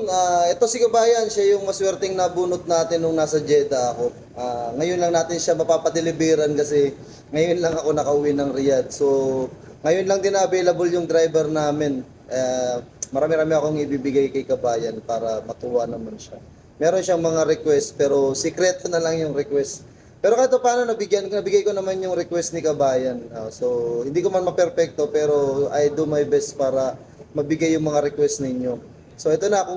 yun, ah, ito si Kabayan, siya yung maswerteng nabunot natin nung nasa Jeddah ako. Ah, ngayon lang natin siya mapapadeliveran kasi ngayon lang ako nakauwi ng Riyadh. So, ngayon lang din available yung driver namin. Ah, marami-rami akong ibibigay kay Kabayan para matuwa naman siya. Meron siyang mga request pero sikreto na lang yung request. Pero kahit paano nabigyan, nabigay ko naman yung request ni Kabayan. Ah, so, hindi ko man maperfecto pero I do my best para mabigay yung mga request ninyo. So, ito na. Kung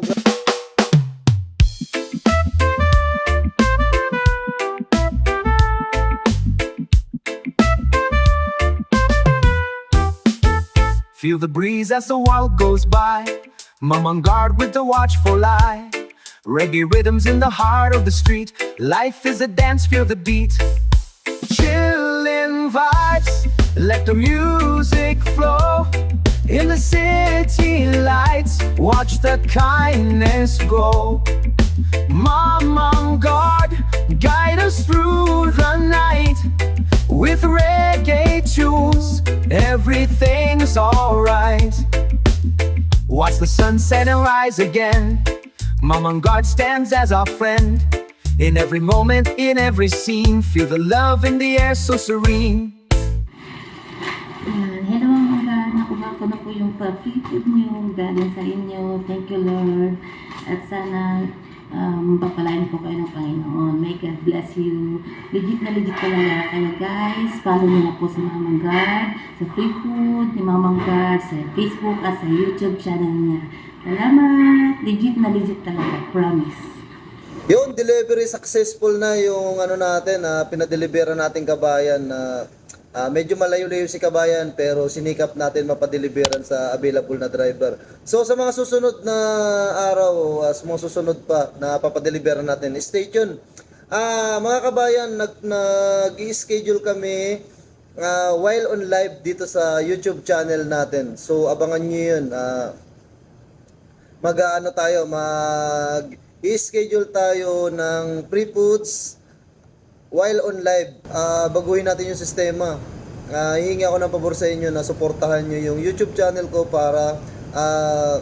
Feel the breeze as the world goes by. Mum on guard with the watchful eye. Reggae rhythms in the heart of the street. Life is a dance, feel the beat. Chillin' vibes, let the music flow. In the city lights, watch the kindness grow. Mom on guard, guide us through the night. With reggae tunes, everything's alright. Watch the sunset and rise again. Mom on guard stands as our friend. In every moment, in every scene, feel the love in the air so serene. Ko na po yung pa-free food niyo galing sa inyo. Thank you Lord. At sana um, po kayo ng Panginoon. May God bless you. Legit na legit talaga kayo guys. Follow niyo na po si Mamang God sa free food ni Mamang God sa Facebook at sa YouTube channel niya. Salamat! Legit na legit talaga. Promise. Yun, delivery successful na yung ano natin, na pinadeliveran natin kabayan na ah, medyo malayo-layo si kabayan pero sinikap natin mapadeliveran sa available na driver. So sa mga susunod na araw, as mga susunod pa na papadeliveran natin, stay tuned. Ah, mga kabayan, nag nag-schedule kami ah, while on live dito sa YouTube channel natin. So abangan niyo 'yun. Ah, mag-ano tayo, mag i-schedule tayo ng pre-puts while on live. Ah, baguhin natin yung sistema. Ah, hihingi ako ng pabor sa inyo na suportahan nyo yung YouTube channel ko para ah,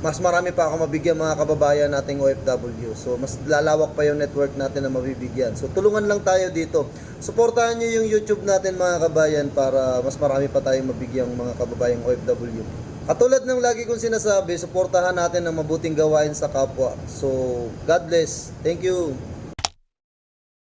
mas marami pa ako mabigyan mga kababayan nating OFW. So, mas lalawak pa yung network natin na mabibigyan. So, tulungan lang tayo dito. Suportahan nyo yung YouTube natin mga kabayan para mas marami pa tayong mabigyang mga kababayang OFW. Katulad ng lagi kong sinasabi, suportahan natin ang mabuting gawain sa kapwa. So, God bless. Thank you.